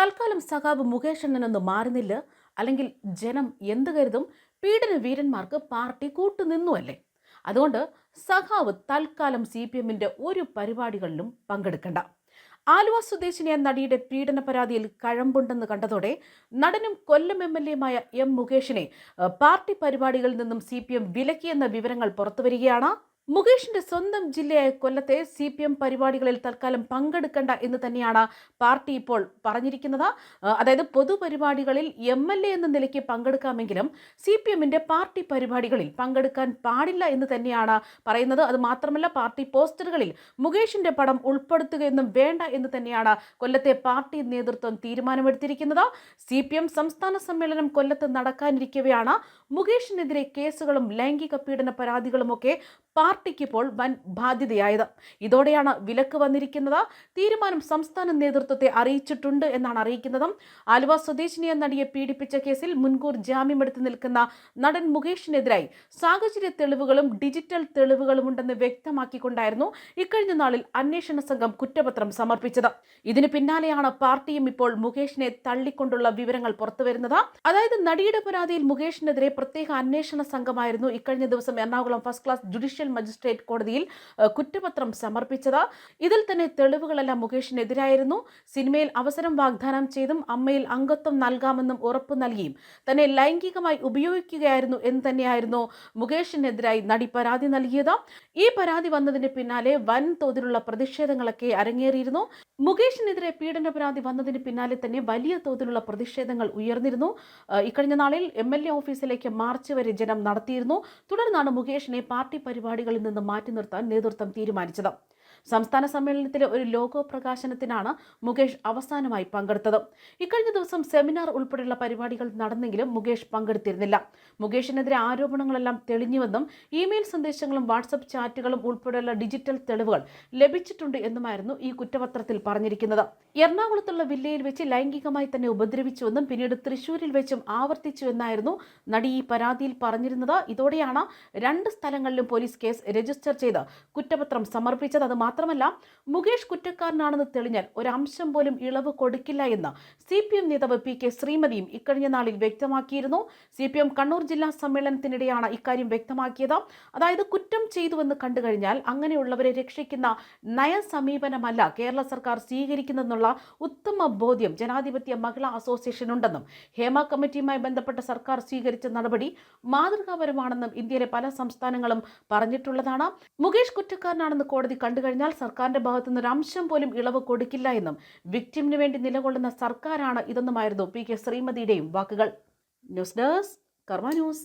തൽക്കാലം സഖാവ് മുകേഷ് അണ്ണനൊന്നും മാറുന്നില്ല. അല്ലെങ്കിൽ ജനം എന്ത് കരുതും? പീഡന വീരന്മാർക്ക് പാർട്ടി കൂട്ടുനിന്നുവല്ലേ? അതുകൊണ്ട് സഖാവ് തൽക്കാലം സി പി എമ്മിന്റെ ഒരു പരിപാടികളിലും പങ്കെടുക്കണ്ട. ആലുവ സ്വദേശിനിയ നടിയുടെ പീഡന പരാതിയിൽ കഴമ്പുണ്ടെന്ന് കണ്ടതോടെ നടനും കൊല്ലം എം എൽ എമായ എം മുകേഷിനെ പാർട്ടി പരിപാടികളിൽ നിന്നും സി പി എം വിലക്കിയെന്ന വിവരങ്ങൾ പുറത്തുവരികയാണ്. മുകേഷിന്റെ സ്വന്തം ജില്ലയായ കൊല്ലത്തെ സി പി എം പരിപാടികളിൽ തൽക്കാലം പങ്കെടുക്കണ്ട എന്ന് തന്നെയാണ് പാർട്ടി ഇപ്പോൾ പറഞ്ഞിരിക്കുന്നത്. അതായത് പൊതുപരിപാടികളിൽ എം എൽ എ എന്ന നിലയ്ക്ക് പങ്കെടുക്കാമെങ്കിലും സി പി എമ്മിന്റെ പാർട്ടി പരിപാടികളിൽ പങ്കെടുക്കാൻ പാടില്ല എന്ന് തന്നെയാണ് പറയുന്നത്. അത് മാത്രമല്ല പാർട്ടി പോസ്റ്ററുകളിൽ മുകേഷിന്റെ പടം ഉൾപ്പെടുത്തുകയൊന്നും വേണ്ട എന്ന് തന്നെയാണ് കൊല്ലത്തെ പാർട്ടി നേതൃത്വം തീരുമാനമെടുത്തിരിക്കുന്നത്. സി പി എം സംസ്ഥാന സമ്മേളനം കൊല്ലത്ത് നടക്കാനിരിക്കവെയാണ് മുകേഷിനെതിരെ കേസുകളും ലൈംഗിക പീഡന പരാതികളുമൊക്കെ പാർട്ടിക്ക് ഇപ്പോൾ വൻ ബാധ്യതയായത്. ഇതോടെയാണ് വിലക്ക് വന്നിരിക്കുന്നത്. തീരുമാനം സംസ്ഥാന നേതൃത്വത്തെ അറിയിച്ചിട്ടുണ്ട് എന്നാണ് അറിയിക്കുന്നത്. ആലുവ സ്വദേശിനിയെ നടിയെ പീഡിപ്പിച്ച കേസിൽ മുൻകൂർ ജാമ്യമെടുത്ത് നിൽക്കുന്ന നടൻ മുകേഷിനെതിരായി സാഹചര്യ തെളിവുകളും ഡിജിറ്റൽ തെളിവുകളും ഉണ്ടെന്ന് വ്യക്തമാക്കിക്കൊണ്ടായിരുന്നു ഇക്കഴിഞ്ഞ നാളിൽ അന്വേഷണ സംഘം കുറ്റപത്രം സമർപ്പിച്ചത്. ഇതിന് പിന്നാലെയാണ് പാർട്ടിയും ഇപ്പോൾ മുകേഷിനെ തള്ളിക്കൊണ്ടുള്ള വിവരങ്ങൾ പുറത്തുവരുന്നത്. അതായത് നടിയുടെ പരാതിയിൽ മുകേഷിനെതിരെ പ്രത്യേക അന്വേഷണ സംഘമായിരുന്നു ഇക്കഴിഞ്ഞ ദിവസം Ernakulam first class judicial magistrate കോടതിയിൽ കുറ്റപത്രം സമർപ്പിച്ചത്. ഇതിൽ തന്നെ തെളിവുകളെല്ലാം മുകേഷിനെതിരായിരുന്നു. സിനിമയിൽ അവസരം വാഗ്ദാനം ചെയ്തും അമ്മയിൽ അംഗത്വം നൽകാമെന്നും ഉറപ്പു നൽകിയും. തന്നെ ലൈംഗികമായി ഉപയോഗിക്കുകയായിരുന്നു എന്ന് തന്നെയായിരുന്നു മുകേഷിനെതിരായി നടി പരാതി നൽകിയത്. ഈ പരാതി വന്നതിന് പിന്നാലെ വൻ തോതിലുള്ള പ്രതിഷേധങ്ങളൊക്കെ അരങ്ങേറിയിരുന്നു. മുകേഷിനെതിരെ പീഡന പരാതി വന്നതിന് പിന്നാലെ തന്നെ വലിയ തോതിലുള്ള പ്രതിഷേധങ്ങൾ ഉയർന്നിരുന്നു. ഇക്കഴിഞ്ഞ നാളിൽ എം എൽ എ ഓഫീസിലേക്ക് മാർച്ച് വരെ ജനം നടത്തിയിരുന്നു. തുടർന്നാണ് മുകേഷിനെ പാർട്ടി പരിപാടികളിൽ നിന്ന് മാറ്റി നിർത്താൻ നേതൃത്വം തീരുമാനിച്ചത് സംസ്ഥാന സമ്മേളനത്തിലെ ഒരു ലോഗോ പ്രകാശനത്തിനാണ് മുകേഷ് അവസാനമായി പങ്കെടുത്തത്. ഇക്കഴിഞ്ഞ ദിവസം സെമിനാർ ഉൾപ്പെടെയുള്ള പരിപാടികൾ നടന്നെങ്കിലും മുകേഷ് പങ്കെടുത്തിരുന്നില്ല. മുകേഷിനെതിരെ ആരോപണങ്ങളെല്ലാം തെളിഞ്ഞുവെന്നും ഇമെയിൽ സന്ദേശങ്ങളും വാട്സപ്പ് ചാറ്റുകളും ഉൾപ്പെടെയുള്ള ഡിജിറ്റൽ തെളിവുകൾ ലഭിച്ചിട്ടുണ്ട് എന്നുമായിരുന്നു ഈ കുറ്റപത്രത്തിൽ പറഞ്ഞിരിക്കുന്നത്. എറണാകുളത്തുള്ള വില്ലയിൽ വെച്ച് ലൈംഗികമായി തന്നെ ഉപദ്രവിച്ചുവെന്നും പിന്നീട് തൃശൂരിൽ വെച്ചും ആവർത്തിച്ചു എന്നായിരുന്നു നടി ഈ പരാതിയിൽ പറഞ്ഞിരുന്നത്. ഇതോടെയാണ് രണ്ട് സ്ഥലങ്ങളിലും പോലീസ് കേസ് രജിസ്റ്റർ ചെയ്ത് കുറ്റപത്രം സമർപ്പിച്ചത്. അത് മാത്രമല്ല മുകേഷ് കുറ്റക്കാരനാണെന്ന് തെളിഞ്ഞാൽ ഒരംശം പോലും ഇളവ് കൊടുക്കില്ല എന്ന് സി പി എം നേതാവ് പി കെ ശ്രീമതിയും ഇക്കഴിഞ്ഞ നാളിൽ വ്യക്തമാക്കിയിരുന്നു. സി പി എം കണ്ണൂർ ജില്ലാ സമ്മേളനത്തിനിടെയാണ് ഇക്കാര്യം വ്യക്തമാക്കിയത്. അതായത് കുറ്റം ചെയ്തുവെന്ന് കണ്ടു കഴിഞ്ഞാൽ അങ്ങനെയുള്ളവരെ രക്ഷിക്കുന്ന നയസമീപനമല്ല കേരള സർക്കാർ സ്വീകരിക്കുന്നതെന്നുള്ള ഉത്തമ ബോധ്യം ജനാധിപത്യ മഹിളാ അസോസിയേഷൻ ഉണ്ടെന്നും ഹേമ കമ്മിറ്റിയുമായി ബന്ധപ്പെട്ട സർക്കാർ സ്വീകരിച്ച നടപടി മാതൃകാപരമാണെന്നും ഇന്ത്യയിലെ പല സംസ്ഥാനങ്ങളും പറഞ്ഞിട്ടുള്ളതാണ്. മുകേഷ് കുറ്റക്കാരനാണെന്ന് കോടതി കണ്ടുകഴിഞ്ഞാൽ സർക്കാരിന്റെ ഭാഗത്തുനിന്ന് ഒരു അംശം പോലും ഇളവ് കൊടുക്കില്ല എന്നും വിക്ടിമിന് വേണ്ടി നിലകൊള്ളുന്ന സർക്കാരാണ് ഇതെന്നുമായിരുന്നു പി കെ ശ്രീമതിയുടെയും വാക്കുകൾ. News desk Karma news.